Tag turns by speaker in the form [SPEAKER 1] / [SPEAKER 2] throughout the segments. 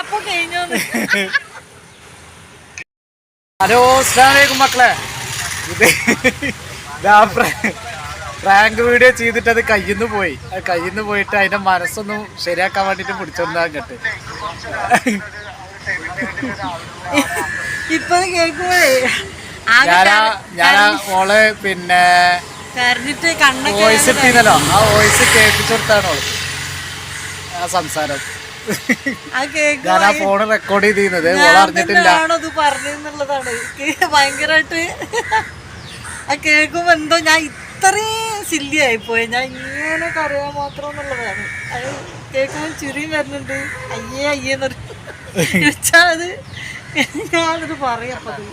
[SPEAKER 1] അപ്പൊ കഴിഞ്ഞു
[SPEAKER 2] ഹലോ അസ്ലാമലൈക്കും മക്കളെ. ഇത് ഇതാ പ്രാങ്ക് വീഡിയോ ചെയ്തിട്ട് അത് കയ്യിൽ നിന്ന് പോയി. അത് കയ്യിൽ നിന്ന് പോയിട്ട് അതിന്റെ മനസ്സൊന്നും ശരിയാക്കാൻ വേണ്ടിട്ട് പിടിച്ചോണ്ടാ കേട്ട്
[SPEAKER 1] ഇപ്പൊ കേൾക്കുമ്പോഴേ
[SPEAKER 2] ഞാനാ മോൾ പിന്നെ വോയിസ് ഇട്ടീന്നല്ലോ ആ വോയിസ് കേൾപ്പിച്ചു കൊടുത്താണ് ഓൾ. ആ സംസാരം. ഞാൻ ആ ഫോൺ റെക്കോർഡ് ചെയ്തിരുന്നത്. അറിഞ്ഞിട്ടില്ല.
[SPEAKER 1] പറഞ്ഞെന്നുള്ളതാണ് എനിക്ക് ഭയങ്കരമായിട്ട് ആ കേൾക്കുമ്പോ എന്തോ ഞാൻ ഇത്രയും സില്ലി ആയിപ്പോയി ഞാൻ ഇങ്ങനെ കറിയാൻ മാത്രം എന്നുള്ളതാണ് അത് കേൾക്കുമ്പോൾ ചുരിയും വരുന്നുണ്ട്. അയ്യേ അയ്യേന്ന് ചോദിച്ചാൽ അത് ഞാനത് പറയപ്പത്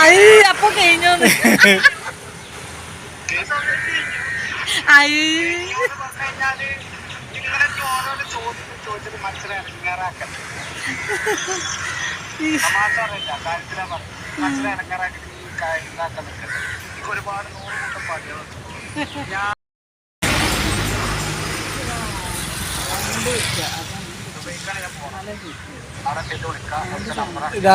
[SPEAKER 1] അയ്യ അത് അപ്പൊ കഴിഞ്ഞു. അയ്യ
[SPEAKER 2] ഒരുപാട് നൂറ് കൂട്ടം പണികളുണ്ട് ഇതാ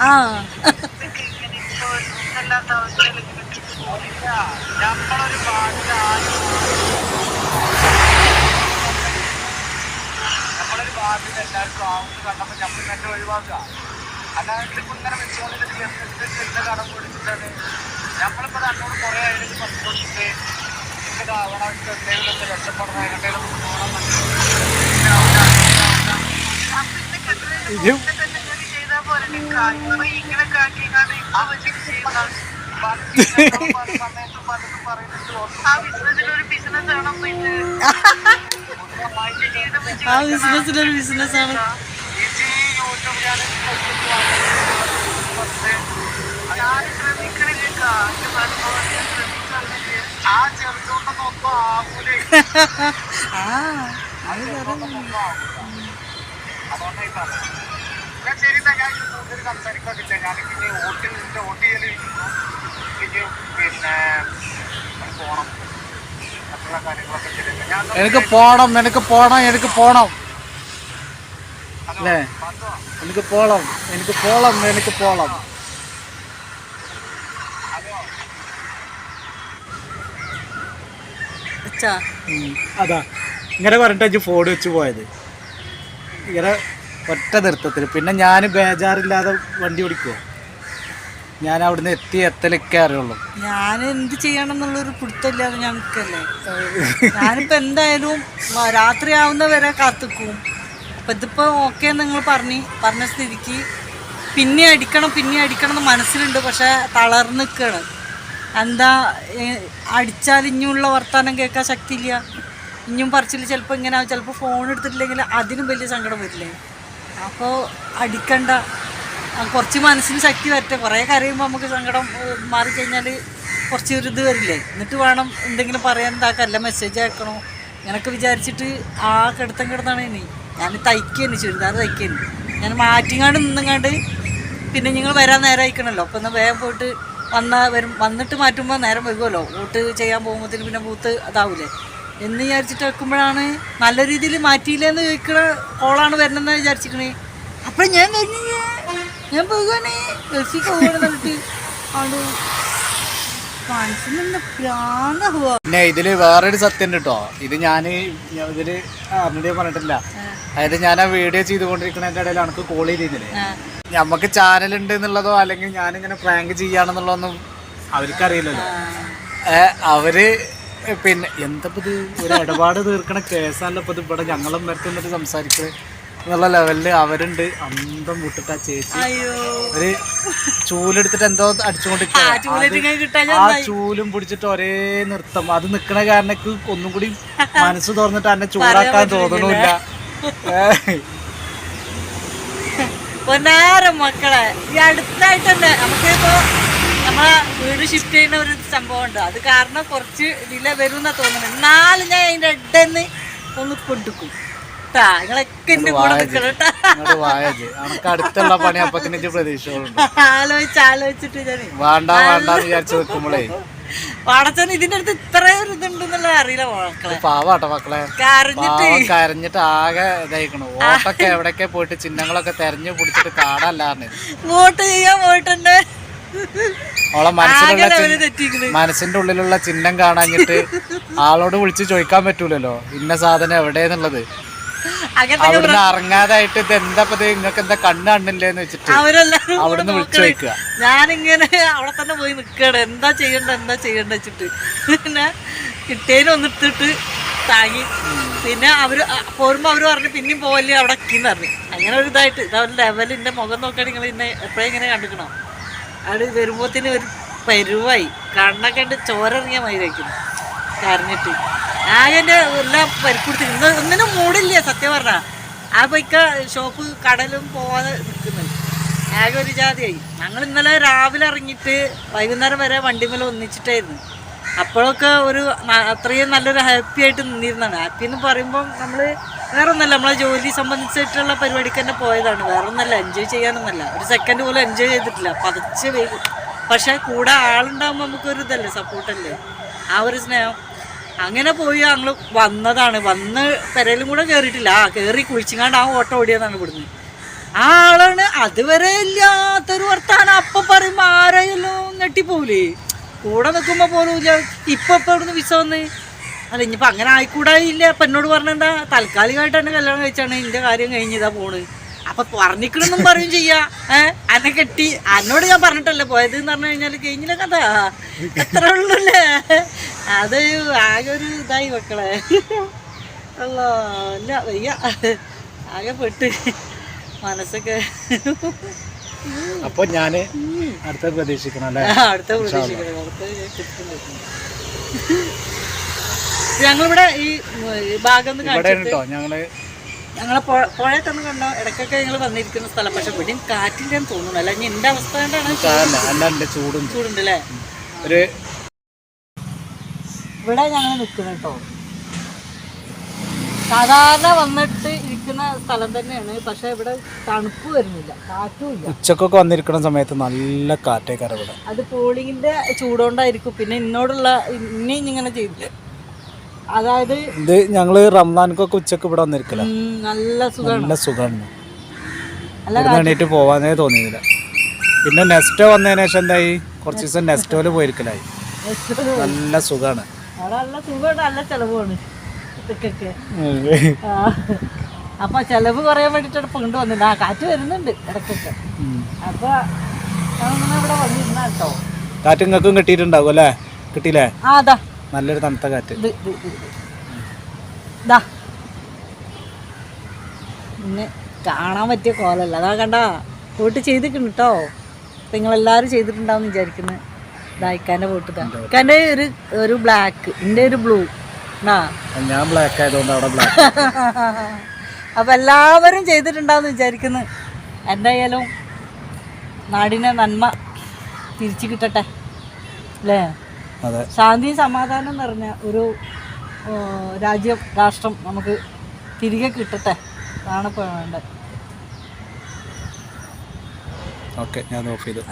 [SPEAKER 1] ആ.
[SPEAKER 2] നമ്മളൊരു ബാധ്യത എല്ലാവർക്കും ആവുന്നത് കണ്ടപ്പോ നമ്മൾ ഇങ്ങനത്തെ ഒഴിവാക്കുക. അല്ലാതെ ഇപ്പൊ ഇങ്ങനെ വെച്ചുകൊണ്ടിട്ട് എന്ത് കടം കൊടുത്തിട്ടാണ് നമ്മളിപ്പോ തന്നോട് കുറെ ആയിട്ട് പത്ത് കൊടുത്തിട്ട് ഇതാവണം എന്തെങ്കിലും ഒന്ന് രക്ഷപ്പെടണം എങ്ങോട്ടേലും പോകണം ഇത്.
[SPEAKER 1] ആ ബിസിനസ്സിലൊരു ബിസിനസ്സാണ്.
[SPEAKER 2] എനിക്ക് പോണം
[SPEAKER 3] എനിക്ക് പോണം എനിക്ക് പോണം അല്ലേ? എനിക്ക് പോളം എനിക്ക് പോളം എനിക്ക് പോളം അതാ. ഇങ്ങനെ പറഞ്ഞിട്ട് അഞ്ച് ഫോൺ വെച്ച് പോയത്. ഇങ്ങനെ ഒറ്റ നൃത്തത്തിൽ പിന്നെ ഞാൻ ബേജാറില്ലാതെ വണ്ടി ഓടിക്കുമോ ഞാൻ അവിടുന്ന് എത്തി എത്തലൊക്കെ അറിയുള്ളൂ.
[SPEAKER 1] ഞാൻ എന്ത് ചെയ്യണം എന്നുള്ളൊരു പിടുത്തമില്ലാതെ ഞങ്ങൾക്കല്ലേ ഞാനിപ്പോ എന്തായാലും രാത്രി രാത്രിയാവുന്ന വരെ കാത്തിക്കും. അപ്പൊ ഇതിപ്പോൾ ഓക്കെ നിങ്ങൾ പറഞ്ഞ് പറഞ്ഞ സ്ഥിതിക്ക്. പിന്നെ അടിക്കണം പിന്നെ അടിക്കണം എന്ന് മനസ്സിലുണ്ട് പക്ഷെ തളർന്ന് നിൽക്കുകയാണ് എന്താ അടിച്ചാൽ ഇനിയുള്ള വർത്തമാനം കേൾക്കാൻ ശക്തിയില്ല. ഇനിയും പറിച്ചിൽ ചിലപ്പോൾ ഇങ്ങനെ ചിലപ്പോൾ ഫോൺ എടുത്തിട്ടില്ലെങ്കിൽ അതിനും വലിയ സങ്കടം വരില്ലേ? അപ്പോൾ അടിക്കണ്ട. കുറച്ച് മനസ്സിന് ശക്തി വരട്ടെ. കുറേ കരയുമ്പോൾ നമുക്ക് സങ്കടം മാറിക്കഴിഞ്ഞാൽ കുറച്ച് ഒരു ഇത് വരില്ലേ? എന്നിട്ട് വേണം എന്തെങ്കിലും പറയാൻ എന്താക്കല്ല മെസ്സേജ് അയക്കണോ? ഇങ്ങനൊക്കെ വിചാരിച്ചിട്ട് ആ കിടത്തം കിടന്നാണ് ഇനി. ഞാൻ തയ്ക്കുന്നു ചുരിദാർ തയ്ക്കുന്നു ഞാൻ മാറ്റിങ്ങാണ്ട് നിന്നങ്ങാണ്ട് പിന്നെ നിങ്ങൾ വരാൻ നേരം അയക്കണമല്ലോ അപ്പം എന്നാൽ വേഗം പോയിട്ട് വന്ന വരും വന്നിട്ട് മാറ്റുമ്പോൾ നേരം വരുമല്ലോ വോട്ട് ചെയ്യാൻ പോകുമ്പോഴത്തേന് പിന്നെ ബൂത്ത് അതാവൂലേ എന്ന് വിചാരിച്ചിട്ട് വെക്കുമ്പോഴാണ് നല്ല രീതിയിൽ മാറ്റിയില്ലെന്ന് ചോദിക്കണ കോളാണ് വരണമെന്ന് വിചാരിച്ചിക്കണേ. അപ്പം ഞാൻ വരുന്നില്ല ഞാൻ പോകുവാണേ ഗൾഫിൽ പോകണം എന്നിട്ട് ആണ്
[SPEAKER 3] പിന്നെ ഇതിൽ വേറൊരു സത്യം കിട്ടോ ഇത് ഞാൻ ഇതിൽ അറിഞ്ഞിട്ട് പറഞ്ഞിട്ടില്ല. അതായത് ഞാൻ ആ വീഡിയോ ചെയ്തുകൊണ്ടിരിക്കുന്നതിന്റെ ഇടയിൽ എനിക്ക് കോൾ ചെയ്തിരുന്നില്ലേ? നമുക്ക് ചാനൽ ഉണ്ട് എന്നുള്ളതോ അല്ലെങ്കിൽ ഞാൻ ഇങ്ങനെ പ്രാങ്ക് ചെയ്യാണെന്നുള്ളതൊന്നും അവർക്കറിയില്ലല്ലോ. അറിയില്ലല്ലോ അവർ പിന്നെ എന്താ ഇത് ഒരു ഇടപാട് തീർക്കണ കേസാണല്ലോ ഇപ്പൊ ഇവിടെ ഞങ്ങളും മരത്തിൽ നിന്നിട്ട് സംസാരിക്കുന്നത് എന്നുള്ള ലെവലിൽ അവരുണ്ട്. അന്തം വിട്ടിട്ട് ആ ചേച്ചി ഒരു ചൂലെടുത്തിട്ട് എന്തോ അടിച്ചുകൊണ്ടിരിക്കുക
[SPEAKER 1] കിട്ടാൻ
[SPEAKER 3] ആ ചൂലും പിടിച്ചിട്ട് ഒരേ നൃത്തം. അത് നിക്കണ കാരണക്ക് ഒന്നും കൂടി മനസ്സ് തുറന്നിട്ട് എന്നെ ചൂടാക്കാൻ തോന്നണില്ല.
[SPEAKER 1] പൊന്നാരം മക്കളെ ഈ അടുത്തായിട്ട് തന്നെ നമുക്കിപ്പോ നമ്മളെ വീട് ഷിഫ്റ്റ് ചെയ്യുന്ന ഒരു സംഭവം ഉണ്ട് അത് കാരണം കുറച്ച് വില വരും എന്നാ തോന്നുന്നത്. എന്നാലും ഞാൻ അതിന്റെ ഇടന്ന് ഒന്ന് കൊടുക്കും കേട്ടാ. നിങ്ങളൊക്കെ എന്റെ കൂടെ നിൽക്കണം കേട്ടാ.
[SPEAKER 3] നമുക്ക് അടുത്തുള്ള പണി അപ്പത്തിന് പ്രതീക്ഷകളുണ്ട്.
[SPEAKER 1] ആലോചിച്ച് ആലോചിച്ചിട്ട് ഞാൻ
[SPEAKER 3] വേണ്ട വേണ്ട എന്ന് വിചാരിച്ചു നിൽക്കുമ്പോഴേ
[SPEAKER 1] പടച്ചൻ ഇതിന്റെ അടുത്ത് ഇത്രയും ഇതുണ്ടെന്നുള്ള അറിയില്ല മക്കളെ.
[SPEAKER 3] പാവാട്ടോ മക്കളെ.
[SPEAKER 1] കരഞ്ഞിട്ട്.
[SPEAKER 3] കരഞ്ഞിട്ട് ആകെ ഇതായിക്കണു. ഓട്ടൊക്കെ എവിടെയൊക്കെ പോയിട്ട് ചിഹ്നങ്ങളൊക്കെ തെരഞ്ഞു പിടിച്ചിട്ട് കാണാല്ലാന്ന്
[SPEAKER 1] വോട്ട് ചെയ്യാൻ പോയിട്ടുണ്ട്.
[SPEAKER 3] മനസ്സിലുള്ള മനസ്സിന്റെ ഉള്ളിലുള്ള ചിഹ്നം കാണാഞ്ഞിട്ട് ആളോട് വിളിച്ച് ചോദിക്കാൻ പറ്റൂലല്ലോ. ഇന്ന സാധനം എവിടെയെന്നുള്ളത്. അവിടുന്ന് ഇറങ്ങാതായിട്ട് ഇത് എന്താ നിങ്ങൾക്ക് എന്താ കണ്ണ് കണ്ണില്ലേന്ന് വെച്ചിട്ട്
[SPEAKER 1] അവരെല്ലാരും
[SPEAKER 3] അവിടുന്ന് വിളിച്ചു വെക്കുക
[SPEAKER 1] ഞാനിങ്ങനെ അവിടെ തന്നെ പോയി നിക്കണം. എന്താ ചെയ്യണ്ട എന്താ ചെയ്യണ്ട വെച്ചിട്ട്. പിന്നെ കിട്ടേനും ഒന്നിട്ടിട്ട് താങ്ങി. പിന്നെ അവർ പോരുമ്പോ അവർ പറഞ്ഞു പിന്നെയും പോവല്ലേ അവിടെ അക്കിന്ന് പറഞ്ഞു. അങ്ങനെ ഒരു ഇതായിട്ട് ഇത് അവരുടെ ലെവലിന്റെ മുഖം നോക്കാൻ നിങ്ങൾ ഇന്നെ എപ്പോഴും ഇങ്ങനെ കണ്ടിക്കണോ? അവിടെ വരുമ്പോത്തിന് ഒരു പരുവായി. കണ്ണൊക്കെ ഉണ്ട് ചോര ഇറങ്ങിയ കരഞ്ഞിട്ട്. ആകെ എന്റെ എല്ലാം പരിക്കുടുത്തി ഇന്ന് ഒന്നിനും മൂടില്ല സത്യം പറഞ്ഞാ? ആ പൈക്ക ഷോപ്പ് കടലും പോവാതെ നിൽക്കുന്നുണ്ട്. ആകെ ഒരു ജാതിയായി. ഞങ്ങൾ ഇന്നലെ രാവിലെ ഇറങ്ങിയിട്ട് വൈകുന്നേരം വരെ വണ്ടിമേൽ ഒന്നിച്ചിട്ടായിരുന്നു. അപ്പോഴൊക്കെ ഒരു അത്രയും നല്ലൊരു ഹാപ്പി ആയിട്ട് നിന്നിരുന്നതാണ്. ഹാപ്പി എന്ന് പറയുമ്പം നമ്മൾ വേറെ ഒന്നല്ല നമ്മളെ ജോലി സംബന്ധിച്ചിട്ടുള്ള പരിപാടിക്ക് തന്നെ പോയതാണ്. വേറെ ഒന്നല്ല എൻജോയ് ചെയ്യാനൊന്നല്ല. ഒരു സെക്കൻഡ് പോലും എൻജോയ് ചെയ്തിട്ടില്ല. പതച്ച് വരും പക്ഷെ കൂടെ ആളുണ്ടാകുമ്പോൾ നമുക്കൊരു ഇതല്ലേ സപ്പോർട്ടല്ലേ ആ ഒരു സ്നേഹം. അങ്ങനെ പോയി ഞങ്ങൾ വന്നതാണ്. വന്ന് പെരയിലും കൂടെ കയറിയിട്ടില്ല ആ കയറി കുഴിച്ചിങ്ങാണ്ട് ആ ഓട്ടം ഓടിയതാണ് ഇവിടുന്ന്. ആളാണ്. അതുവരെ ഇല്ലാത്തൊരു വർത്താനം. അപ്പൊ പറയും ആരെയെല്ലാം ഞെട്ടിപ്പോലേ കൂടെ നിൽക്കുമ്പോ പോലും ഇല്ല. ഇപ്പൊ ഇപ്പൊ ഇവിടുന്ന് വിസ വന്ന്? അല്ല ഇനിയിപ്പോൾ അങ്ങനെ ആയിക്കൂടായില്ല അപ്പൊ എന്നോട് പറഞ്ഞെന്താ താൽക്കാലികമായിട്ട് തന്നെ കല്യാണം കഴിച്ചാണ് എന്റെ കാര്യം കഴിഞ്ഞതാ പോണ്. അപ്പൊ പറഞ്ഞിക്കണമെന്നും പറയും ചെയ്യാ. ഏഹ് അന്നെ കെട്ടി. എന്നോട് ഞാൻ പറഞ്ഞിട്ടല്ലേ പോയത് എന്ന് പറഞ്ഞു കഴിഞ്ഞാൽ കഴിഞ്ഞില്ല കഥ. എത്ര ഉള്ളല്ലേ അത് ആകെ ഒരു ഇതായി മക്കളെ. അല്ല ഇല്ല വയ്യ. ആകെ പെട്ട്. മനസ്സൊക്കെ.
[SPEAKER 3] അപ്പൊ ഞാൻ അടുത്ത പ്രതീക്ഷിക്കണം അല്ലേ?
[SPEAKER 1] അടുത്ത പ്രതീക്ഷിക്കണം. ഞങ്ങളിവിടെ ഈ ഭാഗം
[SPEAKER 3] കേട്ടോ ഞങ്ങൾ
[SPEAKER 1] ഞങ്ങളെ പുഴ തന്നെ കണ്ടോ? ഇടയ്ക്കൊക്കെ ഞങ്ങൾ വന്നിരിക്കുന്ന സ്ഥലം. പക്ഷെ ഇവിടെയും കാറ്റിന്റെ തോന്നുന്നു. അല്ല ഇനി എന്റെ അവസ്ഥ കൊണ്ടാണ്
[SPEAKER 3] ചൂടും
[SPEAKER 1] ചൂടുണ്ട് അല്ലേ?
[SPEAKER 3] ഒരു
[SPEAKER 1] ഇവിടെ ഞങ്ങൾ നിൽക്കുന്നത് കേട്ടോ സാധാരണ വന്നിട്ട് ഇരിക്കുന്ന സ്ഥലം തന്നെയാണ് പക്ഷെ ഇവിടെ തണുപ്പ് വരുന്നില്ല കാറ്റുമില്ല
[SPEAKER 3] ഉച്ചക്കൊക്കെ വന്നിരിക്കുന്ന സമയത്ത് നല്ല കാറ്റേക്കാരം ഇവിടെ.
[SPEAKER 1] അത് പോളിങ്ങിന്റെ ചൂടുകൊണ്ടായിരിക്കും പിന്നെ ഇന്നോടുള്ള ഇനിയും ഇങ്ങനെ ചെയ്തില്ല അതായത്
[SPEAKER 3] ഇത് ഞങ്ങൾ റംസാൻക്കൊക്കെ ഉച്ചയ്ക്ക് ഇവിടെ വന്നിരിക്കല.
[SPEAKER 1] നല്ല സുഖമാണ്
[SPEAKER 3] നല്ല സുഖമാണ് എണീറ്റ് പോവാനേ തോന്നിയില്ല. പിന്നെ നെസ്റ്റോ വന്നതിന് ശേഷം എന്തായി? കുറച്ച് ദിവസം നെസ്റ്റോയിൽ പോയിരിക്കലായി. നല്ല സുഖമാണ്
[SPEAKER 1] അവിടെ നല്ല സുഖമാണ് നല്ല ചെലവുമാണ് ഇതൊക്കെ. ആ. അപ്പൊ ചെലവ് കുറയാൻ വേണ്ടിട്ട് ഇപ്പൊ കൊണ്ട് ആ കാറ്റ് വരുന്നുണ്ട് ഇടക്കൊക്കെ അപ്പൊ ഞങ്ങളിങ്ങനെ ഇവിടെ വന്നിരുന്ന കേട്ടോ.
[SPEAKER 3] കാറ്റ് നിങ്ങൾക്കും കിട്ടിയിട്ടുണ്ടാവും അല്ലേ? കിട്ടിയില്ലേ?
[SPEAKER 1] ആ അതാ
[SPEAKER 3] നല്ലൊരു തണുത്ത കാറ്റ്.
[SPEAKER 1] ഇത് ഇത് ഇത് ഇത്. ദാ. പിന്നെ കാണാൻ പറ്റിയ കോലല്ല. അതാ കണ്ട വോട്ട് ചെയ്തിട്ടുണ്ട് കേട്ടോ. നിങ്ങളെല്ലാവരും ചെയ്തിട്ടുണ്ടാവും വിചാരിക്കുന്നത് ഇതാ ഇക്കാന്റെ വോട്ട് ഒരു ഒരു ബ്ലാക്ക് എന്റെ ഒരു ബ്ലൂ
[SPEAKER 3] ഞാൻ ബ്ലാക്ക് ആയതുകൊണ്ട് അവിടെ ബ്ലാക്ക്
[SPEAKER 1] അപ്പൊ എല്ലാവരും ചെയ്തിട്ടുണ്ടാവും വിചാരിക്കുന്നു. എന്തായാലും നാടിനെ നന്മ തിരിച്ചു കിട്ടട്ടെ. അല്ലേ ശാന്തി സമാധാനം നിറഞ്ഞ ഒരു രാജ്യം രാഷ്ട്രം നമുക്ക് തിരികെ കിട്ടട്ടെ. അതാണ് ഇപ്പോൾ വേണ്ടത്.
[SPEAKER 3] ഓക്കെ ഞാൻ ഓഫ് ചെയ്തു.